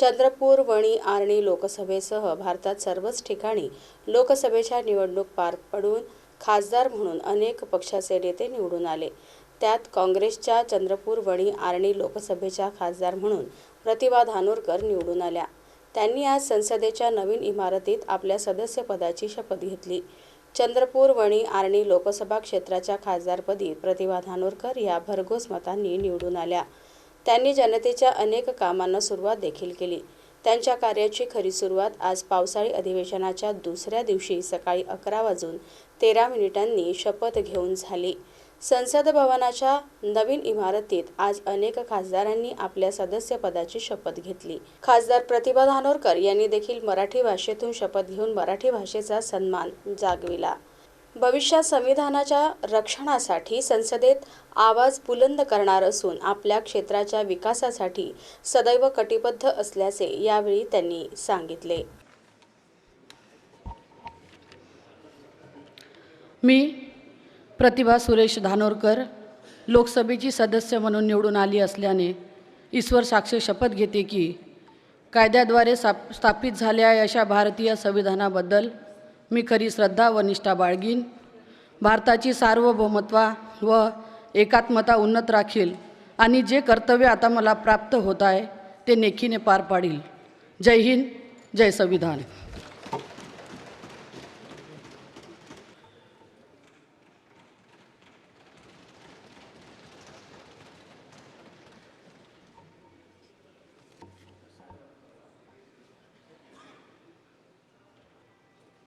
चंद्रपूर वणी आर्णी लोकसभेसह भारतात सर्वच ठिकाणी लोकसभेच्या निवडणूक पार पडून खासदार म्हणून अनेक पक्षाचे नेते निवडून आले. त्यात काँग्रेसच्या चंद्रपूर वणी आर्णी लोकसभेच्या खासदार म्हणून प्रतिभा धानोरकर निवडून आल्या. त्यांनी आज संसदेच्या नवीन इमारतीत आपल्या सदस्यपदाची शपथ घेतली. चंद्रपूर वणी आर्णी लोकसभा क्षेत्राच्या खासदारपदी प्रतिभा धानोरकर या भरघोस मतांनी निवडून आल्या. त्यांनी जनतेच्या अनेक कामांना सुरुवात देखील केली. त्यांच्या कार्याची खरी सुरुवात आज पावसाळी अधिवेशनाच्या दुसऱ्या दिवशी सकाळी अकरा वाजून तेरा मिनिटांनी शपथ घेऊन झाली. संसद भवनाच्या नवीन इमारतीत आज अनेक खासदारांनी आपल्या सदस्यपदाची शपथ घेतली. खासदार प्रतिभा धानोरकर यांनी देखील मराठी भाषेतून शपथ घेऊन मराठी भाषेचा सन्मान जागविला. भविष्यात संविधानाच्या रक्षणासाठी संसदेत आवाज बुलंद करणार असून आपल्या क्षेत्राच्या विकासासाठी सदैव कटिबद्ध असल्याचे यावेळी त्यांनी सांगितले. मी प्रतिभा सुरेश धानोरकर लोकसभेची सदस्य म्हणून निवडून आली असल्याने ईश्वर साक्ष शपथ घेते की कायद्याद्वारे साप स्थापित झाल्या अशा भारतीय संविधानाबद्दल मी खरी श्रद्धा व निष्ठा बाळगीन. भारताची सार्वभौमत्वा व एकात्मता उन्नत राखील आणि जे कर्तव्य आता मला प्राप्त होत आहे ते नेखीने पार पाडील. जय हिंद जय संविधान.